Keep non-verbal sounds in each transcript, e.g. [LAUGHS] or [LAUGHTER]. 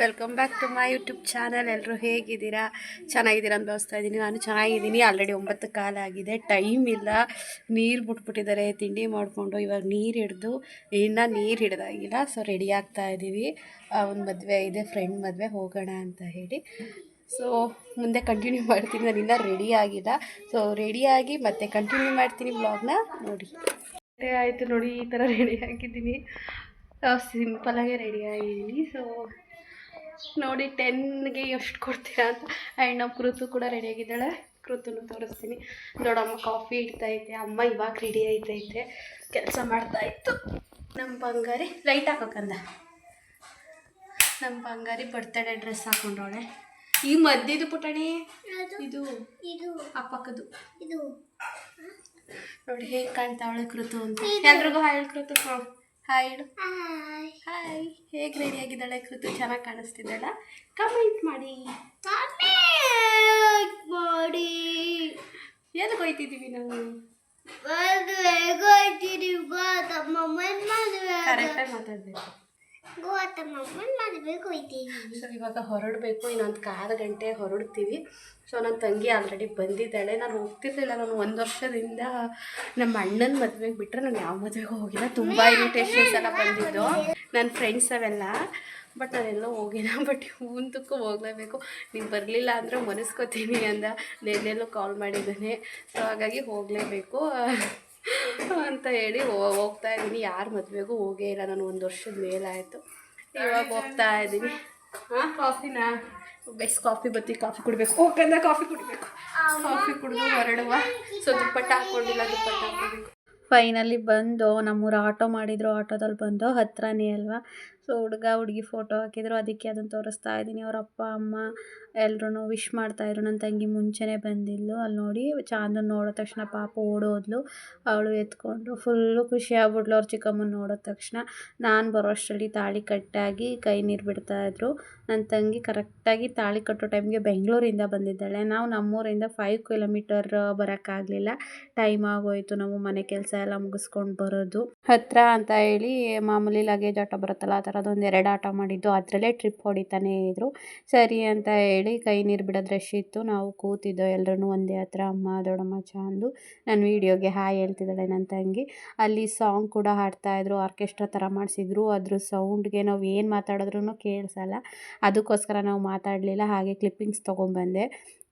Welcome back to my YouTube channel. ಎಲ್ಲರೂ ಹೇಗಿದ್ದೀರಾ? ಚೆನ್ನಾಗಿದ್ದೀರಾ ಅಂತ ಇದ್ದೀನಿ. ನಾನು ಚೆನ್ನಾಗಿದ್ದೀನಿ. ಆಲ್ರೆಡಿ ಒಂಬತ್ತು ಕಾಲ ಆಗಿದೆ. ಟೈಮ್ ಇಲ್ಲ. ನೀರು ಬಿಟ್ಬಿಟ್ಟಿದ್ದಾರೆ. ತಿಂಡಿ ಮಾಡಿಕೊಂಡು ಇವಾಗ ನೀರು ಹಿಡ್ದು, ಇನ್ನೂ ನೀರು ಹಿಡ್ದಾಗಿಲ್ಲ. ಸೊ ರೆಡಿ ಆಗ್ತಾ ಇದ್ದೀವಿ. ಒಂದು ಮದುವೆ ಇದೆ. ಫ್ರೆಂಡ್ ಮದುವೆ ಹೋಗೋಣ ಅಂತ ಹೇಳಿ. ಸೊ ಮುಂದೆ ಕಂಟಿನ್ಯೂ ಮಾಡ್ತೀನಿ. ನಾನು ಇನ್ನೂ ರೆಡಿ ಆಗಿಲ್ಲ. ಸೊ ರೆಡಿಯಾಗಿ ಮತ್ತೆ ಕಂಟಿನ್ಯೂ ಮಾಡ್ತೀನಿ ಬ್ಲಾಗ್ನ ನೋಡಿ. ಆಯಿತು ನೋಡಿ. ಈ ಥರ ರೆಡಿ ಆಗಿದ್ದೀನಿ. ಸಿಂಪಲಾಗೆ ರೆಡಿ ಆಗಿದ್ದೀನಿ. ಸೊ ನೋಡಿ ಟೆನ್ಗೆ ಎಷ್ಟು ಕೊಡ್ತೀರಾ ಅಂತ. ಆ್ಯಂಡ್ ನಮ್ಮ ಕೃತು ಕೂಡ ರೆಡಿ ಆಗಿದ್ದಾಳೆ. ಕೃತುನು ತೋರಿಸ್ತೀನಿ. ದೊಡ್ಡಮ್ಮ ಕಾಫಿ ಇಡ್ತೈತೆ ಅಮ್ಮ ಇವಾಗ ರೆಡಿ ಆಯ್ತೈತೆ ಕೆಲಸ ಮಾಡ್ತಾ ಇತ್ತು. ನಮ್ಮ ಬಂಗಾರಿ ಲೈಟ್ ಹಾಕೋಕಂದ. ನಮ್ಮ ಬಂಗಾರಿ ಬರ್ತಡೇ ಡ್ರೆಸ್ ಹಾಕೊಂಡವಳೆ ಈ ಮದ್ದಿದು ಪುಟಾಣಿ? ಇದು ಇದು. ಆ ಪಕ್ಕದ್ದು. ಇದು. ನೋಡಿ ಹೇಗೆ ಕಾಣ್ತಾವಳೆ ಕೃತು ಅಂತ. ಎಲ್ರಿಗೂ hi Krithu Krithu hi hi ಹೇಗೆ ರೆಡಿ ಆಗಿದ್ದಾಳೆ? ಕೃತು ಚೆನ್ನಾಗಿ ಕಾಣಿಸ್ತಿದ್ದಾಳ ಕಮೆಂಟ್ ಮಾಡಿ. ಮಾಡಿ. ಏನು ಹೋಯ್ತಿದ್ದೀವಿ ನಾವು? ಕರೆಕ್ಟಾಗಿ ಮಾತಾಡಬೇಕು. ಸೊ ಇವಾಗ ಹೊರಡಬೇಕು ಇನ್ನೊಂದು ಕಾಲು ಗಂಟೆ ಹೊರಡ್ತೀವಿ. ಸೊ ನನ್ನ ತಂಗಿ ಆಲ್ರೆಡಿ ಬಂದಿದ್ದಾಳೆ. ನಾನು ಹೋಗ್ತಿರ್ಲಿಲ್ಲ. ನಾನು ಒಂದು ವರ್ಷದಿಂದ ನಮ್ಮ ಅಣ್ಣನ ಮದುವೆಗೆ ಬಿಟ್ಟರೆ ನಾನು ಯಾವ ಮದುವೆಗೂ ಹೋಗಿಲ್ಲ. ತುಂಬ ಇನ್ವಿಟೇಷನ್ಸ್ ಎಲ್ಲ ಬಂದಿದ್ದು. ನನ್ನ ಫ್ರೆಂಡ್ಸ್ ಅವೆಲ್ಲ ಬಟ್ ನಾನೆಲ್ಲ ಹೋಗಿಲ್ಲ. ಬಟ್ ಮುಂದಕ್ಕೂ ಹೋಗಲೇಬೇಕು. ನೀವು ಬರಲಿಲ್ಲ ಅಂದರೆ ಮನಸ್ಕೋತೀನಿ ಅಂದ. ನೆನ್ನೆಲ್ಲೂ ಕಾಲ್ ಮಾಡಿದ್ದಾನೆ. ಸೊ ಹಾಗಾಗಿ ಹೋಗಲೇಬೇಕು. ಅಂತ ಹೇಳಿ ಹೋಗ್ತಾ ಇದ್ದೀನಿ. ಯಾರ ಮದುವೆಗೂ ಹೋಗೇ ಇಲ್ಲ. ನಾನು ಒಂದು ವರ್ಷದ ಮೇಲಾಯಿತು. ಇವಾಗ ಹೋಗ್ತಾ ಇದ್ದೀನಿ. ಹಾಂ? ಕಾಫಿನಾ ಬೆಸ್ ಕಾಫಿ ಬತ್ತಿ ಕಾಫಿ ಕುಡಿಬೇಕು. ಹೋಗಂದ ಕಾಫಿ ಕುಡಿಬೇಕು. ಕಾಫಿ ಕುಡಿದು ಹೊರಡುವ. ಸೊ ದುಪ್ಪಟ್ಟ ಹಾಕ್ಕೊಂಡಿಲ್ಲ ದುಪ್ಪಟ್ಟ ಹಾಕ್ಕೋಬೇಕು ಫೈನಲಿ ಬಂದು ನಮ್ಮೂರು ಆಟೋ ಮಾಡಿದ್ರು. ಆಟೋದಲ್ಲಿ ಬಂದು ಹತ್ರನೇ ಅಲ್ವಾ? ಸೊ ಹುಡುಗ ಹುಡುಗಿ ಫೋಟೋ ಹಾಕಿದ್ರು. ಅದಕ್ಕೆ ಅದನ್ನು ತೋರಿಸ್ತಾ ಇದ್ದೀನಿ. ಅವ್ರ ಅಪ್ಪ, ಅಮ್ಮ ಎಲ್ಲರೂ ವಿಶ್ ಮಾಡ್ತಾಯಿದ್ರು ನನ್ನ ತಂಗಿ ಮುಂಚೆನೇ ಬಂದಿದ್ಲು. ಅಲ್ಲಿ ನೋಡಿ ಚಾಂದನ್ ನೋಡಿದ ತಕ್ಷಣ ಪಾಪ ಓಡೋದ್ಲು. ಅವಳು ಎತ್ಕೊಂಡು ಫುಲ್ಲು ಖುಷಿ ಆಗ್ಬಿಟ್ಲು ಅವ್ರ ಚಿಕ್ಕಮ್ಮನ ನೋಡಿದ ತಕ್ಷಣ. ನಾನು ಬರೋ ಅಷ್ಟರಲ್ಲಿ ತಾಳಿ ಕಟ್ಟಾಗಿ ಕೈ ನೀರು ಬಿಡ್ತಾಯಿದ್ರು ನನ್ನ ತಂಗಿ ಕರೆಕ್ಟಾಗಿ ತಾಳಿ ಕಟ್ಟೋ ಟೈಮ್ಗೆ ಬೆಂಗಳೂರಿಂದ ಬಂದಿದ್ದಾಳೆ. ನಾವು ನಮ್ಮೂರಿಂದ ಫೈವ್ ಕಿಲೋಮೀಟರ್ ಬರೋಕ್ಕಾಗಲಿಲ್ಲ. ಟೈಮ್ ಆಗೋಯ್ತು. ನಾವು ಮನೆ ಕೆಲಸ ಎಲ್ಲ ಮುಗಿಸ್ಕೊಂಡು ಬರೋದು. ಹತ್ರ ಅಂತ ಹೇಳಿ ಮಾಮೂಲಿ ಲಗೇಜ್ ಆಟೋ ಬರುತ್ತಲ್ಲ, ಆ ಥರದೊಂದು ಎರಡು ಆಟೋ ಮಾಡಿದ್ದು, ಅದರಲ್ಲೇ ಟ್ರಿಪ್ ಹೊಡಿತಾನೇ ಇದ್ರು. ಸರಿ ಅಂತ ಹೇಳಿ ಕೈ ನೀರು ಬಿಡೋದು ರಶ್ ಇತ್ತು. ನಾವು ಕೂತಿದ್ದೋ ಎಲ್ಲರೂ ಒಂದೇ ಹತ್ರ, ಅಮ್ಮ, ದೊಡ್ಡಮ್ಮ, ಚಾಂದು, ನಾನು ವೀಡಿಯೋಗೆ ಹಾಯ್ ಹೇಳ್ತಿದ್ದಾಳೆ ನನ್ನ ತಂಗಿ. ಅಲ್ಲಿ ಸಾಂಗ್ ಕೂಡ ಹಾಡ್ತಾಯಿದ್ರು ಆರ್ಕೆಸ್ಟ್ರಾ ಥರ ಮಾಡಿಸಿದ್ರು. ಅದ್ರ ಸೌಂಡ್ಗೆ ನಾವು ಏನು ಮಾತಾಡಿದ್ರೂ ಕೇಳಿಸಲ್ಲ. ಅದಕ್ಕೋಸ್ಕರ ನಾವು ಮಾತಾಡಲಿಲ್ಲ. ಹಾಗೆ ಕ್ಲಿಪ್ಪಿಂಗ್ಸ್ ತೊಗೊಂಬಂದೆ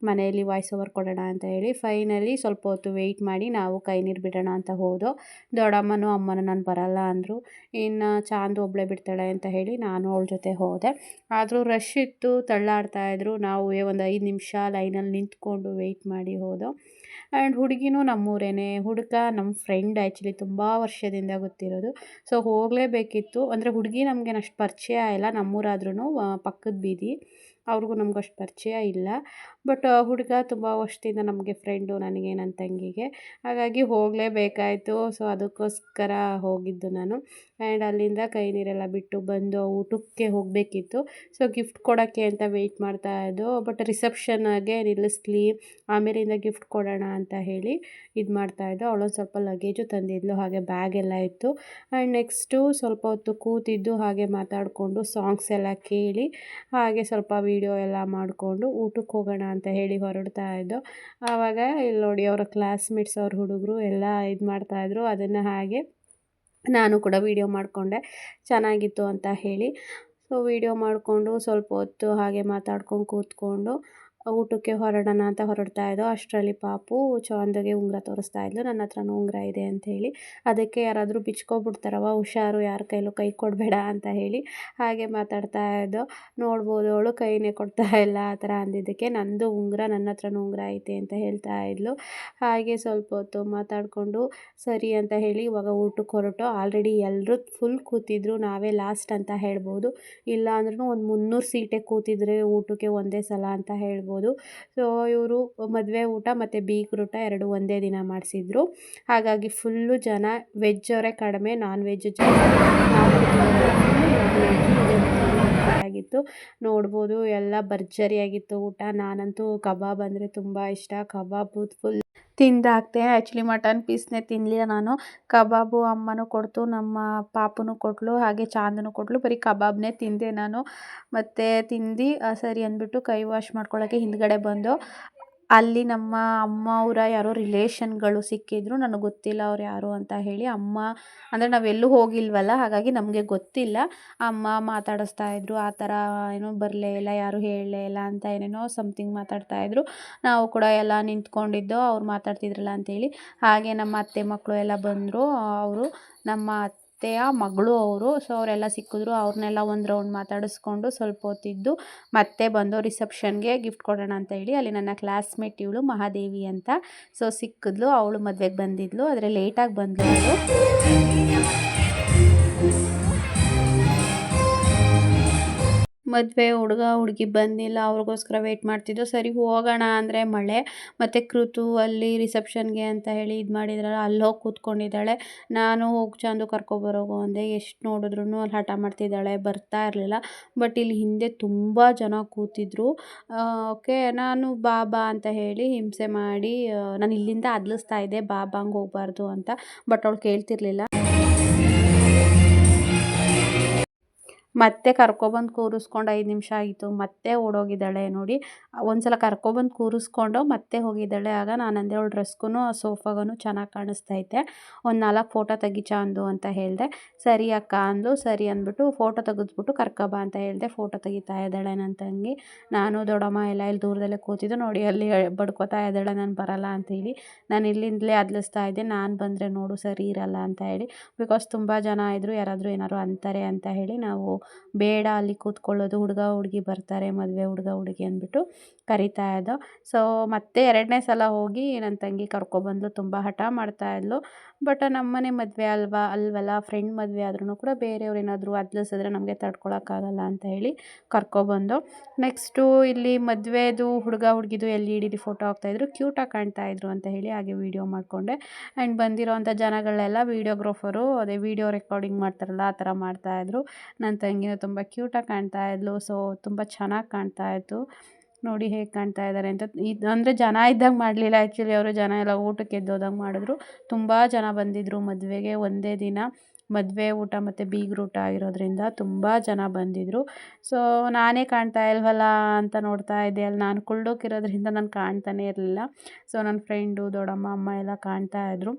ಮನೆಯಲ್ಲಿ ವಾಯ್ಸ್ ಓವರ್ ಕೊಡೋಣ ಅಂತ ಹೇಳಿ ಫೈನಲಿ ಸ್ವಲ್ಪ ಹೊತ್ತು ವೆಯ್ಟ್ ಮಾಡಿ ನಾವು ಕೈ ನೀರು ಬಿಡೋಣ ಅಂತ ಹೋದೋ. ದೊಡ್ಡಮ್ಮನೂ ಅಮ್ಮನೂ ನಾನು ಬರಲ್ಲ ಅಂದರು. ಇನ್ನು ಚಾಂದು ಒಬ್ಬಳೇ ಬಿಡ್ತಾಳೆ ಅಂತ ಹೇಳಿ ನಾನು ಅವಳ ಜೊತೆ ಹೋದೆ. ಆದರೂ ರಶ್ ಇತ್ತು, ತಳ್ಳಾಡ್ತಾ ತಳ್ಳಾಡ್ತಾಯಿದ್ರು ನಾವು ಒಂದು ಐದು ನಿಮಿಷ ಲೈನಲ್ಲಿ ನಿಂತ್ಕೊಂಡು ವೆಯ್ಟ್ ಮಾಡಿ ಹೋದೋ. ಆ್ಯಂಡ್ ಹುಡುಗಿನೂ ನಮ್ಮೂರೇನೆ. ಹುಡುಗ ನಮ್ಮ ಫ್ರೆಂಡ್ ಆ್ಯಕ್ಚುಲಿ ತುಂಬ ವರ್ಷದಿಂದ ಗೊತ್ತಿರೋದು. ಸೊ ಹೋಗಲೇಬೇಕಿತ್ತು. ಅಂದರೆ ಹುಡುಗಿ ನಮಗೇನು ಅಷ್ಟು ಪರಿಚಯ ಇಲ್ಲ. ನಮ್ಮೂರಾದ್ರೂ ಪಕ್ಕದ ಬೀದಿ. ಅವ್ರಿಗೂ ನಮ್ಗೆ ಅಷ್ಟು ಪರಿಚಯ ಇಲ್ಲ. ಬಟ್ ಹುಡುಗ ತುಂಬ ವರ್ಷದಿಂದ ನಮಗೆ ಫ್ರೆಂಡು ನನಗೆ ನನ್ನ ತಂಗಿಗೆ. ಹಾಗಾಗಿ ಹೋಗಲೇಬೇಕಾಯಿತು. ಸೊ ಅದಕ್ಕೋಸ್ಕರ ಹೋಗಿದ್ದು ನಾನು. ಆ್ಯಂಡ್ ಅಲ್ಲಿಂದ ಕೈ ನೀರೆಲ್ಲ ಬಿಟ್ಟು ಬಂದು ಊಟಕ್ಕೆ ಹೋಗಬೇಕಿತ್ತು. ಸೊ ಗಿಫ್ಟ್ ಕೊಡೋಕ್ಕೆ ಅಂತ ವೆಯ್ಟ್ ಮಾಡ್ತಾ ಇದ್ದು ಬಟ್ ರಿಸೆಪ್ಷನ್ಗೆ ನಿಲ್ಲಿಸ್ಲಿ, ಆಮೇಲಿಂದ ಗಿಫ್ಟ್ ಕೊಡೋಣ ಅಂತ ಹೇಳಿ ಇದು ಮಾಡ್ತಾಯಿದ್ದು ಅವಳೊಂದು ಸ್ವಲ್ಪ ಲಗೇಜು ತಂದಿದ್ಲು, ಹಾಗೆ ಬ್ಯಾಗ್ ಎಲ್ಲ ಇತ್ತು. ಆ್ಯಂಡ್ ನೆಕ್ಸ್ಟು ಸ್ವಲ್ಪ ಹೊತ್ತು ಕೂತಿದ್ದು, ಹಾಗೆ ಮಾತಾಡಿಕೊಂಡು ಸಾಂಗ್ಸ್ ಎಲ್ಲ ಕೇಳಿ, ಹಾಗೆ ಸ್ವಲ್ಪ ವೀಡಿಯೋ ಎಲ್ಲ ಮಾಡಿಕೊಂಡು ಊಟಕ್ಕೆ ಹೋಗೋಣ ಅಂತ ಹೇಳಿ ಹೊರಡ್ತಾ ಇದ್ದೋ, ಆವಾಗ ಇಲ್ಲಿ ನೋಡಿ ಅವರ ಕ್ಲಾಸ್ಮೇಟ್ಸ್ ಅವ್ರ ಹುಡುಗರು ಎಲ್ಲ ಇದು ಮಾಡ್ತಾಯಿದ್ರು ಅದನ್ನು ಹಾಗೆ ನಾನು ಕೂಡ ವೀಡಿಯೋ ಮಾಡಿಕೊಂಡೆ. ಚೆನ್ನಾಗಿತ್ತು ಅಂತ ಹೇಳಿ. ಸೊ ವೀಡಿಯೋ ಮಾಡಿಕೊಂಡು ಸ್ವಲ್ಪ ಹೊತ್ತು ಹಾಗೆ ಮಾತಾಡ್ಕೊಂಡು ಕೂತ್ಕೊಂಡು ಊಟಕ್ಕೆ ಹೊರಡೋಣ ಅಂತ ಹೊರಡ್ತಾ ಇದ್ದೋ, ಅಷ್ಟರಲ್ಲಿ ಪಾಪು ಚಂದಗೆ ಉಂಗುರ ತೋರಿಸ್ತಾ ಇದ್ಲು. ನನ್ನ ಹತ್ರನೂ ಉಂಗುರ ಇದೆ ಅಂತ ಹೇಳಿ. ಅದಕ್ಕೆ ಯಾರಾದರೂ ಬಿಚ್ಕೊಬಿಡ್ತಾರವ ಹುಷಾರು, ಯಾರ ಕೈಲೂ ಕೈ ಕೊಡಬೇಡ ಅಂತ ಹೇಳಿ ಹಾಗೆ ಮಾತಾಡ್ತಾ ಇದ್ದೋ, ನೋಡ್ಬೋದು ಅವಳು ಕೈನೇ ಕೊಡ್ತಾ ಇಲ್ಲ ಆ ಥರ ಅಂದಿದ್ದಕ್ಕೆ, ನಂದು ಉಂಗುರ, ನನ್ನ ಹತ್ರನೂ ಉಂಗುರ ಐತೆ ಅಂತ ಹೇಳ್ತಾ ಇದ್ಲು. ಹಾಗೆ ಸ್ವಲ್ಪ ಹೊತ್ತು ಮಾತಾಡಿಕೊಂಡು, ಸರಿ ಅಂತ ಹೇಳಿ ಇವಾಗ ಊಟಕ್ಕೆ ಹೊರಟು. ಆಲ್ರೆಡಿ ಎಲ್ಲರೂ ಫುಲ್ ಕೂತಿದ್ರು, ನಾವೇ ಲಾಸ್ಟ್ ಅಂತ ಹೇಳ್ಬೋದು. ಇಲ್ಲ ಅಂದ್ರೂ ಒಂದು ಮುನ್ನೂರು ಸೀಟೇ ಕೂತಿದ್ರೆ ಊಟಕ್ಕೆ ಒಂದೇ ಸಲ ಅಂತ ಹೇಳ್ಬೋದು. ಸೊ ಇವರು ಮದುವೆ ಊಟ ಮತ್ತು ಬೀಗ್ರೂಟ ಎರಡು ಒಂದೇ ದಿನ ಮಾಡಿಸಿದ್ರು. ಹಾಗಾಗಿ ಫುಲ್ಲು ಜನ ವೆಜ್ ಅವರೇ ಕಡಿಮೆ ನಾನ್ ವೆಜ್ ಆಗಿತ್ತು. ನೋಡ್ಬೋದು, ಎಲ್ಲ ಭರ್ಜರಿಯಾಗಿತ್ತು ಊಟ. ನಾನಂತೂ ಕಬಾಬ್ ಅಂದರೆ ತುಂಬ ಇಷ್ಟ. ಕಬಾಬ್ ಫುಲ್ ತಿಂದಾಕ್ತೆ ಆ್ಯಕ್ಚುಲಿ ಮಟನ್ ಪೀಸ್ನೇ ತಿನ್ನಲಿಲ್ಲ ನಾನು. ಕಬಾಬು ಅಮ್ಮನೂ ಕೊಡ್ತು, ನಮ್ಮ ಪಾಪನೂ ಕೊಟ್ಟಳು ಹಾಗೆ ಚಾಂದನೂ ಕೊಟ್ಟಳು ಬರೀ ಕಬಾಬ್ನೇ ತಿಂದೆ ನಾನು. ಮತ್ತು ತಿಂದು ಸರಿ, ಅಂದ್ಬಿಟ್ಟು ಕೈ ವಾಶ್ ಮಾಡ್ಕೊಳ್ಳೋಕ್ಕೆ ಹಿಂದ್ಗಡೆ ಬಂದು ಅಲ್ಲಿ ನಮ್ಮ ಅಮ್ಮ, ಅವರ ಯಾರೋ ರಿಲೇಷನ್ಗಳು ಸಿಕ್ಕಿದ್ರು, ನನಗೆ ಗೊತ್ತಿಲ್ಲ ಅವ್ರು ಯಾರು ಅಂತ ಹೇಳಿ ಅಮ್ಮ, ಅಂದರೆ ನಾವೆಲ್ಲೂ ಹೋಗಿಲ್ವಲ್ಲ, ಹಾಗಾಗಿ ನಮಗೆ ಗೊತ್ತಿಲ್ಲ. ಅಮ್ಮ ಮಾತಾಡಿಸ್ತಾ ಇದ್ರು, ಆ ಥರ ಏನೋ ಬರಲೇ ಇಲ್ಲ, ಯಾರು ಹೇಳಲೇ ಇಲ್ಲ ಅಂತ ಏನೇನೋ ಸಮಥಿಂಗ್ ಮಾತಾಡ್ತಾ ಇದ್ರು. ನಾವು ಕೂಡ ಎಲ್ಲ ನಿಂತ್ಕೊಂಡಿದ್ದೋ, ಅವ್ರು ಮಾತಾಡ್ತಿದ್ರಲ್ಲ ಅಂತೇಳಿ ಹಾಗೆ ನಮ್ಮ ಅತ್ತೆ ಮಕ್ಕಳು ಎಲ್ಲ ಬಂದರು, ಅವರು ನಮ್ಮ ಅತ್ತೆಯ, ಮಗಳು ಅವರು. ಸೊ ಅವರೆಲ್ಲ ಸಿಕ್ಕಿದ್ರು. ಅವ್ರನ್ನೆಲ್ಲ ಒಂದು ರೌಂಡ್ ಮಾತಾಡಿಸ್ಕೊಂಡು ಸ್ವಲ್ಪ ಹೊತ್ತಿದ್ದು ಮತ್ತೆ ಬಂದು ರಿಸೆಪ್ಷನ್ಗೆ ಗಿಫ್ಟ್ ಕೊಡೋಣ ಅಂತ ಹೇಳಿ ಅಲ್ಲಿ ನನ್ನ ಕ್ಲಾಸ್ಮೇಟ್ ಇವಳು ಮಹಾದೇವಿ ಅಂತ. ಸೊ ಸಿಕ್ಕಿದ್ಲು. ಅವಳು ಮದುವೆಗೆ ಬಂದಿದ್ಲು. ಆದರೆ ಲೇಟಾಗಿ ಬಂದ್ಲು ಮದುವೆ ಹುಡುಗ, ಹುಡುಗಿ ಬಂದಿಲ್ಲ, ಅವ್ರಿಗೋಸ್ಕರ ವೆಯ್ಟ್ ಮಾಡ್ತಿದ್ದು ಸರಿ, ಹೋಗೋಣ ಅಂದರೆ ಮಳೆ. ಮತ್ತು ಕೃತು ಅಲ್ಲಿ ರಿಸೆಪ್ಷನ್ಗೆ ಅಂತ ಹೇಳಿ ಇದು ಮಾಡಿದ್ರಲ್ಲ, ಅಲ್ಲಿ ಹೋಗಿ ಕೂತ್ಕೊಂಡಿದ್ದಾಳೆ. ನಾನು ಹೋಗಿ ಚಂದು ಕರ್ಕೊಬರೋಗು ಅಂದೆ. ಎಷ್ಟು ನೋಡಿದ್ರು ಅಲ್ಲಿ ಹಠ ಮಾಡ್ತಿದ್ದಾಳೆ, ಬರ್ತಾ ಇರಲಿಲ್ಲ. ಬಟ್ ಇಲ್ಲಿ ಹಿಂದೆ ತುಂಬ ಜನ ಕೂತಿದ್ರು. ಓಕೆ, ನಾನು ಬಾಬಾ ಅಂತ ಹೇಳಿ ಹಿಂಸೆ ಮಾಡಿ ನಾನು ಇಲ್ಲಿಂದ ಅದ್ಲಿಸ್ತಾ ಇದ್ದೆ ಬಾ ಬಾ ಹಂಗೆ ಹೋಗ್ಬಾರ್ದು ಅಂತ. ಬಟ್ ಅವಳು ಕೇಳ್ತಿರ್ಲಿಲ್ಲ. ಮತ್ತೆ ಕರ್ಕೊಬಂದು ಕೂರಿಸ್ಕೊಂಡು ಐದು ನಿಮಿಷ ಆಯಿತು, ಮತ್ತೆ ಓಡೋಗಿದ್ದಾಳೆ ನೋಡಿ. ಒಂದ್ಸಲ ಕರ್ಕೊಬಂದು ಕೂರಿಸ್ಕೊಂಡು ಮತ್ತೆ ಹೋಗಿದ್ದಾಳೆ. ಆಗ ನಾನು ಅಂದೆ ಅವಳು ಡ್ರೆಸ್ಗೂ ಆ ಸೋಫಾಗೂ ಚೆನ್ನಾಗಿ ಕಾಣಿಸ್ತೈತೆ. ಒಂದು ನಾಲ್ಕು ಫೋಟೋ ತೆಗಿ ಅಂದು ಅಂತ ಹೇಳಿದೆ. ಸರಿ ಅಕ್ಕ ಅಂದ್ಲು. ಸರಿ ಅಂದ್ಬಿಟ್ಟು ಫೋಟೋ ತೆಗೆದ್ಬಿಟ್ಟು ಕರ್ಕಬ ಅಂತ ಹೇಳಿದೆ. ಫೋಟೋ ತೆಗಿತಾ ಇದ್ದಾಳೆ ನನ್ನ ತಂಗಿ. ನಾನು ದೊಡ್ಡಮ್ಮ ಎಲ್ಲ ಇಲ್ಲಿ ದೂರದಲ್ಲೇ ಕೂತಿದ್ದು ನೋಡಿ, ಅಲ್ಲಿ ಬಡ್ಕೋತಾ ಇದ್ದಾಳೆ, ನಾನು ಬರಲ್ಲ ಅಂತೇಳಿ ನಾನು ಇಲ್ಲಿಂದಲೇ ಅದ್ಲಿಸ್ತಾ ಇದ್ದೆ. ನಾನು ಬಂದರೆ ನೋಡು, ಸರಿ ಇರಲ್ಲ ಅಂತ ಹೇಳಿ. ಬಿಕಾಸ್ ತುಂಬ ಜನ ಇದ್ದರು ಯಾರಾದರೂ ಏನಾದ್ರು ಅಂತಾರೆ ಅಂತ ಹೇಳಿ ನಾವು ಬೇಡ ಅಲ್ಲಿ ಕೂತ್ಕೊಳ್ಳೋದು, ಹುಡುಗ ಹುಡುಗಿ ಬರ್ತಾರೆ, ಮದುವೆ ಹುಡುಗ ಹುಡುಗಿ ಅಂದ್ಬಿಟ್ಟು ಕರಿತಾ ಇದ್ದೋ. ಸೊ ಮತ್ತೆ ಎರಡನೇ ಸಲ ಹೋಗಿ ನನ್ನ ತಂಗಿ ಕರ್ಕೊಬಂದ್ಲು ತುಂಬ ಹಠ ಮಾಡ್ತಾ ಇದ್ಲು. ಬಟ್ ನಮ್ಮನೆ ಮದುವೆ ಅಲ್ವಾ? ಅಲ್ವಲ್ಲ? ಫ್ರೆಂಡ್ ಮದುವೆ ಆದ್ರೂ ಕೂಡ ಬೇರೆಯವ್ರು ಏನಾದರೂ ಅದ್ಲಿಸಿದ್ರೆ ನಮಗೆ ತಡ್ಕೊಳಕ್ಕಾಗಲ್ಲ ಅಂತ ಹೇಳಿ ಕರ್ಕೊಬಂದು. ನೆಕ್ಸ್ಟು ಇಲ್ಲಿ ಮದುವೆದು, ಹುಡುಗ ಹುಡುಗಿದು ಎಲ್ಲಿ ಡಿ ಫೋಟೋ ಹಾಕ್ತಾಯಿದ್ರು ಕ್ಯೂಟಾಗಿ ಕಾಣ್ತಾ ಇದ್ರು ಅಂತ ಹೇಳಿ ಹಾಗೆ ವೀಡಿಯೋ ಮಾಡಿಕೊಂಡೆ. ಆ್ಯಂಡ್ ಬಂದಿರೋವಂಥ ಜನಗಳೆಲ್ಲ ವೀಡಿಯೋಗ್ರಾಫರು ಅದೇ ವೀಡಿಯೋ ರೆಕಾರ್ಡಿಂಗ್ ಮಾಡ್ತಾರಲ್ಲ, ಆ ಥರ ಮಾಡ್ತಾಯಿದ್ರು ನನ್ನ ತಂಗಿನೂ ತುಂಬ ಕ್ಯೂಟಾಗಿ ಕಾಣ್ತಾ ಇದ್ಲು. ಸೊ ತುಂಬ ಚೆನ್ನಾಗಿ ಕಾಣ್ತಾ ಇತ್ತು. ನೋಡಿ ಹೇಗೆ ಕಾಣ್ತಾ ಇದ್ದಾರೆ ಅಂತ. ಇದು ಅಂದರೆ ಜನ ಇದ್ದಾಗ ಮಾಡಲಿಲ್ಲ ಆ್ಯಕ್ಚುಲಿ ಅವರು ಜನ ಎಲ್ಲ ಊಟಕ್ಕೆ ಎದ್ದೋದಾಗ ಮಾಡಿದ್ರು. ತುಂಬ ಜನ ಬಂದಿದ್ದರು ಮದುವೆಗೆ ಒಂದೇ ದಿನ. ಮದುವೆ ಊಟ ಮತ್ತು ಬೀಗ್ರ ಊಟ ಆಗಿರೋದ್ರಿಂದ ತುಂಬ ಜನ ಬಂದಿದ್ದರು ಸೊ ನಾನೇ ಕಾಣ್ತಾ ಇಲ್ವಲ್ಲ ಅಂತ ನೋಡ್ತಾ ಇದ್ದೆ. ಅಲ್ಲಿ ನಾನು ಕುಳ್ಳೋಕಿರೋದ್ರಿಂದ ನಾನು ಕಾಣ್ತಾನೆ ಇರಲಿಲ್ಲ. ಸೊ ನನ್ನ ಫ್ರೆಂಡು ದೊಡ್ಡಮ್ಮ, ಅಮ್ಮ ಎಲ್ಲ ಕಾಣ್ತಾ ಇದ್ದರು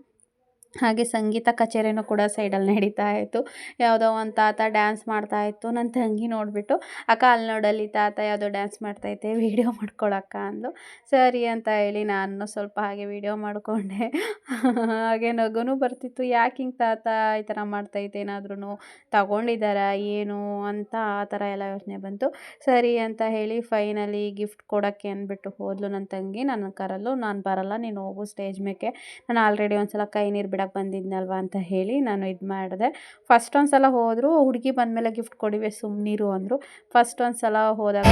ಹಾಗೆ ಸಂಗೀತ ಕಚೇರಿನೂ ಕೂಡ ಸೈಡಲ್ಲಿ ನಡೀತಾ ಇತ್ತು. ಯಾವುದೋ ಒಂದು ತಾತ ಡ್ಯಾನ್ಸ್ ಮಾಡ್ತಾ ಇತ್ತು. ನನ್ನ ತಂಗಿ ನೋಡಿಬಿಟ್ಟು, ಅಕ್ಕ, ಅಲ್ಲಿ ನೋಡಲ್ಲಿ ತಾತ ಯಾವುದೋ ಡ್ಯಾನ್ಸ್ ಮಾಡ್ತೈತೆ ವೀಡಿಯೋ ಮಾಡ್ಕೊಳಕ್ಕ ಅಂದು ಸರಿ ಅಂತ ಹೇಳಿ ನಾನು ಸ್ವಲ್ಪ ಹಾಗೆ ವೀಡಿಯೋ ಮಾಡಿಕೊಂಡೆ. [LAUGHS] ಹಾಗೆ ನಗುನೂ ಬರ್ತಿತ್ತು. ಯಾಕೆ ಹಿಂಗೆ ತಾತ ಈ ಥರ ಮಾಡ್ತೈತೆ ಏನಾದ್ರೂ ತಗೊಂಡಿದ್ದಾರಾ ಏನು ಅಂತ ಆ ಥರ ಎಲ್ಲ ಯೋಚನೆ ಬಂತು. ಸರಿ ಅಂತ ಹೇಳಿ ಫೈನಲಿ ಗಿಫ್ಟ್ ಕೊಡೋಕ್ಕೆ ಅಂದ್ಬಿಟ್ಟು ಹೋದ್ಲು ನನ್ನ ತಂಗಿ. ನನ್ನ ಕರಲು ನಾನು ಬರಲ್ಲ, ನೀನು ಹೋಗು ಸ್ಟೇಜ್ ಮೇಕೆ. ನಾನು ಆಲ್ರೆಡಿ ಒಂದು ಸಲ ಕೈ ನೀರು ಬಿಡಕ್ಕೆ ಬಂದಿದ್ನಲ್ವ ಅಂತ ಹೇಳಿ ನಾನು ಇದು ಮಾಡಿದೆ. ಫಸ್ಟ್ ಒಂದು ಸಲ ಹೋದರು, ಹುಡುಗಿ ಬಂದಮೇಲೆ ಗಿಫ್ಟ್ ಕೊಡಿವೆ ಸುಮ್ಮನಿರು ಅಂದರು. ಫಸ್ಟ್ ಒಂದು ಸಲ ಹೋದಾಗ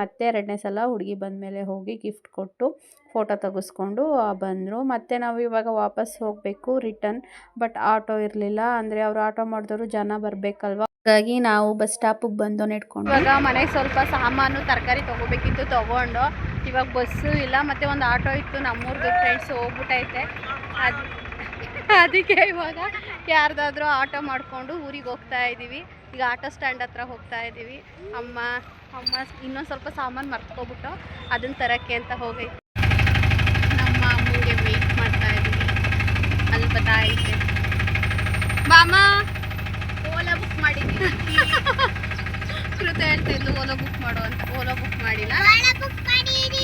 ಮತ್ತೆ ಎರಡನೇ ಸಲ ಹುಡುಗಿ ಬಂದಮೇಲೆ ಹೋಗಿ ಗಿಫ್ಟ್ ಕೊಟ್ಟು ಫೋಟೋ ತೆಗೆಸ್ಕೊಂಡು ಬಂದರು. ಮತ್ತು ನಾವು ಇವಾಗ ವಾಪಸ್ ಹೋಗಬೇಕು ರಿಟರ್ನ್ ಬಟ್ ಆಟೋ ಇರಲಿಲ್ಲ, ಅಂದರೆ ಅವರು ಆಟೋ ಮಾಡಿದವರು ಜನ ಬರಬೇಕಲ್ವ? ಹಾಗಾಗಿ ನಾವು ಬಸ್ ಸ್ಟಾಪಿಗೆ ಬಂದು ನೆಡ್ಕೊಂಡು ಇವಾಗ ಮನೆಗೆ ಸ್ವಲ್ಪ ಸಾಮಾನು, ತರಕಾರಿ ತಗೋಬೇಕಿತ್ತು, ತಗೊಂಡು. ಇವಾಗ ಬಸ್ಸು ಇಲ್ಲ, ಮತ್ತೆ ಒಂದು ಆಟೋ ಇತ್ತು, ನಮ್ಮೂರ್ದು ಫ್ರೆಂಡ್ಸ್ ಹೋಗ್ಬಿಟ್ಟೈತೆ ಅದು [LAUGHS] ಅದಕ್ಕೆ ಇವಾಗ ಯಾರ್ದಾದ್ರೂ ಆಟೋ ಮಾಡಿಕೊಂಡು ಊರಿಗೆ ಹೋಗ್ತಾ ಇದ್ದೀವಿ ಈಗ ಆಟೋ ಸ್ಟ್ಯಾಂಡ್ ಹತ್ರ ಹೋಗ್ತಾ ಇದ್ದೀವಿ ಅಮ್ಮ ಅಮ್ಮ ಇನ್ನೊಂದು ಸ್ವಲ್ಪ ಸಾಮಾನು ಮರ್ತ್ಕೊಬಿಟ್ಟು ಅದನ್ನ ತರಕ್ಕೆ ಅಂತ ಹೋಗೈತೆ ನಮ್ಮ ಅಮ್ಮಂಗೆ ವೇಟ್ ಮಾಡ್ತಾ ಇದ್ದೀವಿ ಅಲ್ಲಿ ಬತ್ತಾಯಿತೆ ಮಾಮ, ಓಲಾ ಬುಕ್ ಮಾಡಿದ್ದೀವಿ ಕೃತ ಹೇಳ್ತಾ ಇದ್ಲು ಓಲೋ ಬುಕ್ ಮಾಡು ಅಂತ ಓಲೋ ಬುಕ್ ಮಾಡಿಲ್ಲ.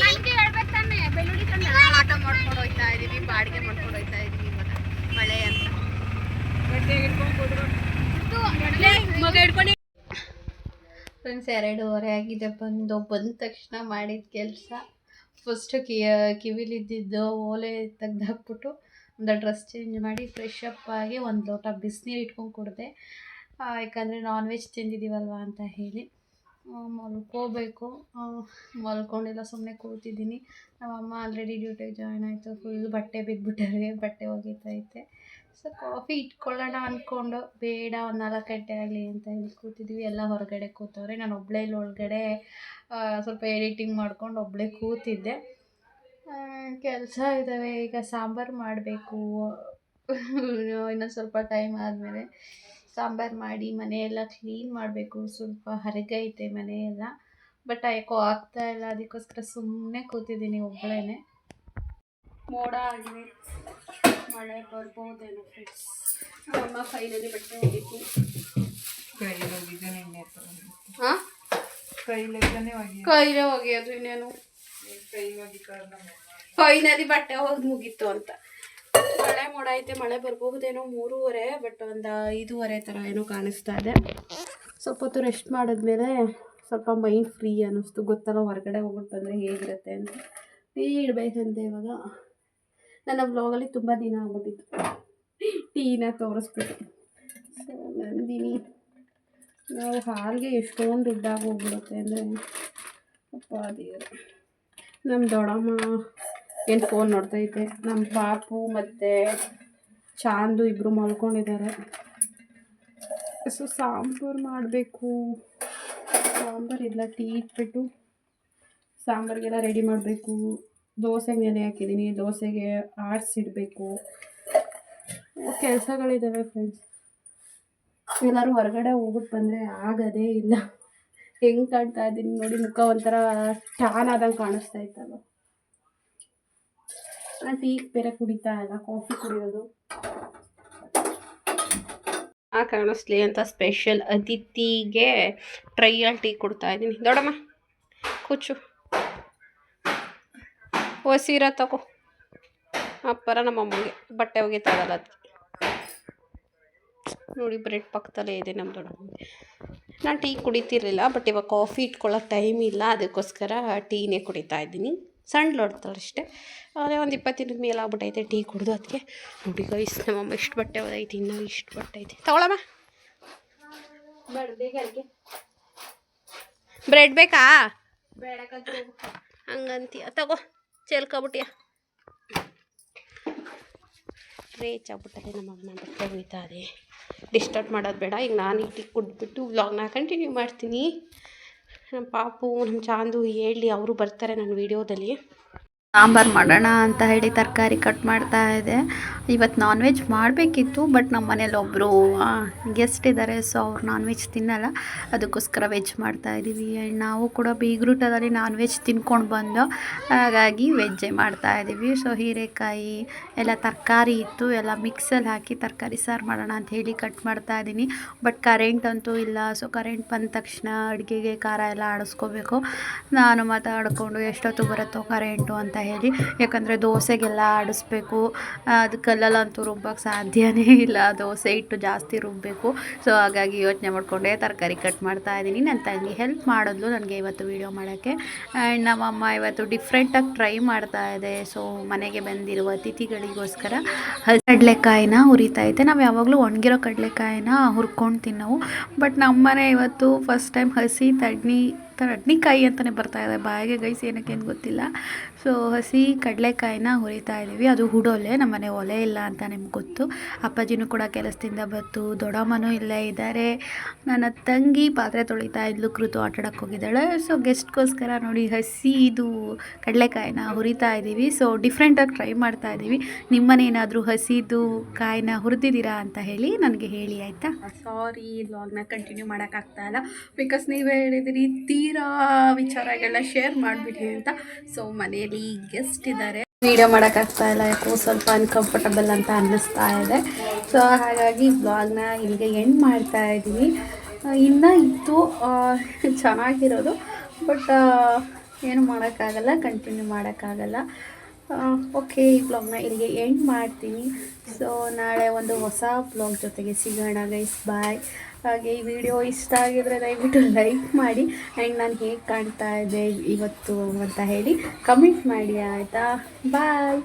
ನನಗೆ ಹೇಳ್ಬೇಕು ತಾನೆ ಬೆಳ್ಳುಳ್ಳಿ ತಂದು. ಆಟೋ ಮಾಡ್ಕೊಂಡು ಹೋಗ್ತಾ ಇದ್ದೀವಿ ಬಾಡಿಗೆ ಮಾಡ್ಕೊಂಡು ಹೋಗ್ತಾ ಇವಾಗ ಮಳೆ ಅಂತ. ಫ್ರೆಂಡ್ಸ್ ಎರಡೂವರೆ ಆಗಿದೆ. ಬಂದು ಬಂದ ತಕ್ಷಣ ಮಾಡಿದ ಕೆಲಸ. ಫಸ್ಟು ಕಿಯ ಕಿವಿಲಿದ್ದಿದ್ದು ಓಲೆ ತೆಗ್ದಾಕ್ಬಿಟ್ಟು ಒಂದು ಡ್ರೆಸ್ ಚೇಂಜ್ ಮಾಡಿ ಫ್ರೆಶ್ ಅಪ್ ಆಗಿ ಒಂದು ಲೋಟ ಬಿಸಿನೀರು ಇಟ್ಕೊಂಡು ಕುಡಿದೆ. ಯಾಕಂದರೆ ನಾನ್ ವೆಜ್ ತಿಂದಿದ್ದೀವಲ್ವ ಅಂತ ಹೇಳಿ. ಮಲ್ಕೋಬೇಕು. ಮಲ್ಕೊಂಡಿಲ್ಲ ಸುಮ್ಮನೆ ಕೂತಿದ್ದೀನಿ. ನಮ್ಮಮ್ಮ ಆಲ್ರೆಡಿ ಡ್ಯೂಟಿಗೆ ಜಾಯ್ನ್ ಆಯಿತು. ಫುಲ್ ಬಟ್ಟೆ ಬಿದ್ದುಬಿಟ್ಟವ್ರಿಗೆ ಬಟ್ಟೆ ಒಗಿತೈತೆ ಸೊ ಕಾಫಿ ಇಟ್ಕೊಳ್ಳೋಣ ಅಂದ್ಕೊಂಡು ಬೇಡ, ಒಂದು ನಾಲ್ಕು ಗಂಟೆ ಆಗಲಿ ಅಂತ ಹೇಳಿ ಕೂತಿದ್ವಿ. ಎಲ್ಲ ಹೊರಗಡೆ ಕೂತವ್ರೆ. ನಾನು ಒಬ್ಬಳೇ ಇಲ್ಲಿ ಒಳಗಡೆ ಸ್ವಲ್ಪ ಎಡಿಟಿಂಗ್ ಮಾಡ್ಕೊಂಡು ಒಬ್ಬಳೇ ಕೂತಿದ್ದೆ. ಕೆಲಸ ಇದ್ದಾವೆ ಈಗ ಸಾಂಬಾರು ಮಾಡಬೇಕು. ಇನ್ನೊಂದು ಸ್ವಲ್ಪ ಟೈಮ್ ಆದಮೇಲೆ. ಸಾಂಬಾರು ಮಾಡಿ ಮನೆಯೆಲ್ಲ ಕ್ಲೀನ್ ಮಾಡಬೇಕು. ಸ್ವಲ್ಪ ಹರಗೈತೆ ಮನೆಯೆಲ್ಲ. ಬಟ್ ಯಾಕೋ ಆಗ್ತಾ ಇಲ್ಲ ಅದಕ್ಕೋಸ್ಕರ ಸುಮ್ಮನೆ ಕೂತಿದ್ದೀನಿ ಒಬ್ಬಳೇ ಮೋಡ ಆಗಿದೆ. ಮಳೆ ಬರ್ಬೋದೇನೋ ಫ್ರೆಂಡ್ಸ್ ನಮ್ಮ ಫೈನಲಿ ಬಟ್ಟೆ ಹೋಗಿತ್ತು ಹಾಂ? ಕೈಲೇ ಒಗೆಯೋದು ಇನ್ನೇನು? ಫೈನಲಿ ಬಟ್ಟೆ ಹೋಗಿ ಮುಗೀತು ಅಂತ. ಮಳೆ ಮೋಡ ಐತೆ, ಮಳೆ ಬರಬಹುದೇನೋ ಮೂರುವರೆ ಬಟ್ ಒಂದು ಐದೂವರೆ ಥರ ಏನೋ ಕಾಣಿಸ್ತಾ ಇದೆ. ಸ್ವಲ್ಪ ಹೊತ್ತು ರೆಸ್ಟ್ ಮಾಡಿದ್ಮೇಲೆ ಸ್ವಲ್ಪ ಮೈಂಡ್ ಫ್ರೀ ಅನ್ನಿಸ್ತು. ಗೊತ್ತಲ್ಲ ಹೊರಗಡೆ ಹೋಗ್ಬಿಟ್ಟು ಬಂದರೆ ಹೇಗಿರುತ್ತೆ ಅಂತ. ಟೀ ಇಡಬೇಕಂತೆ ಇವಾಗ. ನನ್ನ ಬ್ಲಾಗಲ್ಲಿ ತುಂಬ ದಿನ ಆಗ್ಬಿಟ್ಟಿತ್ತು. ಟೀನ ತೋರಿಸ್ಬಿಟ್ಟು. ಸೊ ನಂದಿನಿ, ನಾವು ಹಾಲಿಗೆ ಎಷ್ಟೊಂದು ದುಡ್ಡಾಗಿ ಹೋಗ್ಬಿಡುತ್ತೆ ಅಂದರೆ, ಅಪ್ಪ ದೇವರು. ನಮ್ಮ ದೊಡ್ಡಮ್ಮ ಏನು ಫೋನ್ ನೋಡ್ತೈತೆ ನಮ್ಮ ಪಾಪು ಮತ್ತು ಚಾಂದು ಇಬ್ಬರು ಮಲ್ಕೊಂಡಿದ್ದಾರೆ. ಸೊ ಸಾಂಬಾರು ಮಾಡಬೇಕು. ಸಾಂಬಾರು ಇಲ್ಲ, ಟೀ ಇಟ್ಬಿಟ್ಟು ಸಾಂಬಾರಿಗೆಲ್ಲ ರೆಡಿ ಮಾಡಬೇಕು. ದೋಸೆಗೆ ನೆನೆ ಹಾಕಿದ್ದೀನಿ. ದೋಸೆಗೆ ಆಡಿಸಿಡ್ಬೇಕು ಕೆಲಸಗಳಿದ್ದಾವೆ ಫ್ರೆಂಡ್ಸ್ ಎಲ್ಲರೂ ಹೊರಗಡೆ ಹೋಗ್ಬಿಟ್ಟು ಬಂದರೆ ಆಗೋದೇ ಇಲ್ಲ. ಹೆಂಗೆ ಕಾಣ್ತಾ ಇದ್ದೀನಿ ನೋಡಿ, ಮುಖ ಒಂಥರ ಟಾನ್ ಆದಂಗೆ ಕಾಣಿಸ್ತಾ ಇತ್ತಲ್ಲ ನಾನು ಟೀ ಬೇರೆ ಕುಡಿತಾ ಇಲ್ಲ ಕಾಫಿ ಕುಡಿಯೋದು ಆ ಕಾಣಿಸ್ಲಿ ಅಂತ ಸ್ಪೆಷಲ್ ಅತಿಥಿಗೆ ಟ್ರೈಯಲ್ ಟೀ ಕೊಡ್ತಾ ಇದ್ದೀನಿ ದೊಡ್ಡಮ್ಮ ಕೂಚು ಓ ಸೀರೆ ತಗೋ ಅಪ್ಪರ ನಮ್ಮ ಅಮ್ಮಗೆ ಬಟ್ಟೆ ಹೋಗಿ ಇರಲ್ಲ ಅದಕ್ಕೆ ನೋಡಿ ಬ್ರೆಡ್ ಪಕ್ಕದಲ್ಲೇ ಇದೆ ನಮ್ಮ ದೊಡ್ಡಮ್ಮಗೆ ನಾನು ಟೀ ಕುಡಿತಿರ್ಲಿಲ್ಲ ಬಟ್ ಇವಾಗ ಕಾಫಿ ಇಟ್ಕೊಳ್ಳೋಕೆ ಟೈಮ್ ಇಲ್ಲ ಅದಕ್ಕೋಸ್ಕರ ಟೀನೇ ಕುಡಿತಾ ಇದ್ದೀನಿ ಸಣ್ಣ ಲೋಡ್ತಾಳೆ ಅಷ್ಟೇ. ಅದೇ ಒಂದು ಇಪ್ಪತ್ತು ದಿನದ ಮೇಲೆ ಆಗ್ಬಿಟ್ಟೈತೆ ಟೀ ಕುಡಿದು ಅದಕ್ಕೆ ನೋಡಿ ಗೈಸ್ ನಮ್ಮಮ್ಮ ಇಷ್ಟು ಬಟ್ಟೆ ಓದೈತಿ ಇನ್ನೂ ಇಷ್ಟು ಬಟ್ಟೆ ಐತೆ. ತಗೊಳಮ್ಮ. ಬ್ರೆಡ್ ಬೇಕಾ? ಹಂಗಂತೀಯ. ತಗೋ ಚೆಲ್ಕೊಬಿಟ್ಟಿಯ ರೇಚ್ ಆಗ್ಬಿಟ್ಟದೆ ನಮ್ಮಮ್ಮ ಬಟ್ಟೆ ಹೋಯ್ತಾ ಇದೆ. ಡಿಸ್ಟರ್ಬ್ ಮಾಡೋದು ಬೇಡ. ಈಗ ನಾನು ಈ ಟೀ ಕುಡ್ಬಿಟ್ಟು ವ್ಲಾಗ್ನ ಕಂಟಿನ್ಯೂ ಮಾಡ್ತೀನಿ. ಪಾಪು ನಮ್ಮ ಚಾಂದು ಹೇಳಿ ಅವರು ಬರ್ತಾರೆ ನನ್ನ ವೀಡಿಯೋದಲ್ಲಿ. ಸಾಂಬಾರು ಮಾಡೋಣ ಅಂತ ಹೇಳಿ ತರಕಾರಿ ಕಟ್ ಮಾಡ್ತಾ ಇದೆ. ಇವತ್ತು ನಾನ್ ವೆಜ್ ಮಾಡಬೇಕಿತ್ತು ಬಟ್ ನಮ್ಮ ಮನೇಲಿ ಒಬ್ಬರು ಗೆಸ್ಟ್ ಇದ್ದಾರೆ ಸೊ ಅವ್ರು ನಾನ್ ವೆಜ್ ತಿನ್ನಲ್ಲ. ಅದಕ್ಕೋಸ್ಕರ ವೆಜ್ ಮಾಡ್ತಾ ಇದ್ದೀವಿ ಆ್ಯಂಡ್ ನಾವು ಕೂಡ ಬೀಗ್ರೂಟದಲ್ಲಿ ನಾನ್ ವೆಜ್ ತಿನ್ಕೊಂಡು ಬಂದು, ಹಾಗಾಗಿ ವೆಜ್ಜೇ ಮಾಡ್ತಾ ಇದ್ದೀವಿ ಸೊ ಹೀರೆಕಾಯಿ, ಎಲ್ಲ ತರಕಾರಿ ಇತ್ತು. ಎಲ್ಲ ಮಿಕ್ಸಲ್ಲಿ ಹಾಕಿ ತರಕಾರಿ ಸಾರು ಮಾಡೋಣ ಅಂತ ಹೇಳಿ ಕಟ್ ಮಾಡ್ತಾ ಇದ್ದೀನಿ ಬಟ್ ಕರೆಂಟ್ ಅಂತೂ ಇಲ್ಲ. ಸೊ ಕರೆಂಟ್ ಬಂದ ತಕ್ಷಣ ಅಡುಗೆಗೆ ಖಾರ ಎಲ್ಲ ಆಡಿಸ್ಕೋಬೇಕು. ನಾನು ಮಾತಾಡಿಕೊಂಡು ಎಷ್ಟೊತ್ತು ಬರುತ್ತೋ ಕರೆಂಟು ಅಂತ ಹೇಳಿ. ಯಾಕಂದರೆ ದೋಸೆಗೆಲ್ಲ ಆಡಿಸ್ಬೇಕು. ಅದು ಕಲ್ಲಲ್ಲಂತೂ ರುಬ್ಬಕ್ಕೆ ಸಾಧ್ಯವೇ ಇಲ್ಲ. ದೋಸೆ ಇಟ್ಟು ಜಾಸ್ತಿ ರುಬ್ಬಬೇಕು ಸೊ ಹಾಗಾಗಿ ಯೋಚನೆ ಮಾಡಿಕೊಂಡೆ ತರಕಾರಿ ಕಟ್ ಮಾಡ್ತಾ ಇದ್ದೀನಿ. ನನ್ನ ತಂಗಿ ಹೆಲ್ಪ್ ಮಾಡಿದ್ಲು ನನಗೆ ಇವತ್ತು ವೀಡಿಯೋ ಮಾಡೋಕ್ಕೆ. ಆ್ಯಂಡ್ ನಮ್ಮಮ್ಮ ಇವತ್ತು ಡಿಫ್ರೆಂಟಾಗಿ ಟ್ರೈ ಮಾಡ್ತಾ ಇದೆ. ಸೊ ಮನೆಗೆ ಬಂದಿರುವ ಅತಿಥಿಗಳಿಗೋಸ್ಕರ ಕಡಲೆಕಾಯಿನ ಹುರಿತಾ ಇದೆ ನಾವು ಯಾವಾಗಲೂ ಒಣಗಿರೋ ಕಡಲೆಕಾಯಿನ ಹುರ್ಕೊಂಡು ತಿನ್ನೋವು. ಬಟ್ ನಮ್ಮನೆ ಇವತ್ತು ಫಸ್ಟ್ ಟೈಮ್ ಹಸಿ ತಡ್ನಿ ತಡ್ನಿಕಾಯಿ ಅಂತಲೇ ಇದೆ. ಬಾಯಿಗೆ ಗೈಸಿ ಏನಕ್ಕೆ ಏನು ಗೊತ್ತಿಲ್ಲ. ಸೊ ಹಸಿ ಕಡಲೆಕಾಯಿನ ಹುರಿತಾ ಇದ್ದೀವಿ ಅದು ಹುಡೋಲೆ, ನಮ್ಮನೆ ಒಲೆ ಇಲ್ಲ ಅಂತ ನಿಮ್ಗೆ ಗೊತ್ತು. ಅಪ್ಪಾಜಿನೂ ಕೂಡ ಕೆಲಸದಿಂದ ಬಂತು ದೊಡ್ಡಮ್ಮನೂ ಇಲ್ಲೇ ಇದ್ದಾರೆ. ನನ್ನ ತಂಗಿ ಪಾತ್ರೆ ತೊಳಿತಾ ಇದ್ಲು, ಕೃತು ಆಟಾಡಕ್ಕೆ ಹೋಗಿದ್ದಾಳೆ. ಸೊ ಗೆಸ್ಟ್ಗೋಸ್ಕರ ನೋಡಿ, ಹಸಿ ಇದು ಕಡಲೆಕಾಯಿನ ಹುರಿತಾ ಇದ್ದೀವಿ ಸೊ ಡಿಫ್ರೆಂಟಾಗಿ ಟ್ರೈ ಮಾಡ್ತಾ ಇದ್ದೀವಿ ನಿಮ್ಮನೆ ಏನಾದರೂ ಹಸಿದು ಕಾಯಿನ ಹುರಿದಿದ್ದೀರಾ ಅಂತ ಹೇಳಿ ನನಗೆ ಹೇಳಿ, ಆಯಿತಾ? ಸಾರಿ ಲಾಗ್ನ ಕಂಟಿನ್ಯೂ ಮಾಡೋಕ್ಕಾಗ್ತಾ ಇಲ್ಲ. ಬಿಕಾಸ್ ನೀವೇ ಹೇಳಿದಿರಿ, ತೀರಾ ವಿಚಾರಗೆಲ್ಲ ಶೇರ್ ಮಾಡಿಬಿಡಿ ಅಂತ. ಸೊ ಮನೆಯಲ್ಲಿ ಗೆಸ್ಟ್ ಇದ್ದಾರೆ. ವಿಡಿಯೋ ಮಾಡೋಕ್ಕಾಗ್ತಾ ಇಲ್ಲ, ಯಾಕೋ ಸ್ವಲ್ಪ ಅನ್ಕಂಫರ್ಟಬಲ್ ಅಂತ ಅನ್ನಿಸ್ತಾ ಇದೆ. ಸೊ ಹಾಗಾಗಿ ಬ್ಲಾಗ್ನ ಇಲ್ಲಿಗೆ ಎಂಡ್ ಮಾಡ್ತಾ ಇದ್ದೀನಿ. ಇನ್ನೂ ಇತ್ತು ಚೆನ್ನಾಗಿರೋದು ಬಟ್ ಏನು ಮಾಡೋಕ್ಕಾಗಲ್ಲ ಕಂಟಿನ್ಯೂ ಮಾಡೋಕ್ಕಾಗಲ್ಲ. ಓಕೆ ಈ ಬ್ಲಾಗ್ನ ಇಲ್ಲಿಗೆ ಎಂಡ್ ಮಾಡ್ತೀನಿ. ಸೊ ನಾಳೆ ಒಂದು ಹೊಸ ಬ್ಲಾಗ್ ಜೊತೆಗೆ ಸಿಗೋಣ ಗೈಸ್ ಬಾಯ್ ಹಾಗೆ ಈ ವಿಡಿಯೋ ಇಷ್ಟ ಆಗಿದ್ರೆ ದಯವಿಟ್ಟು ಲೈಕ್ ಮಾಡಿ ಆ್ಯಂಡ್ ನಾನು ಹೇಗೆ ಕಾಣ್ತಾ ಇದ್ದೆ ಇವತ್ತು ಅಂತ ಹೇಳಿ ಕಮೆಂಟ್ ಮಾಡಿ ಆಯಿತಾ? ಬಾಯ್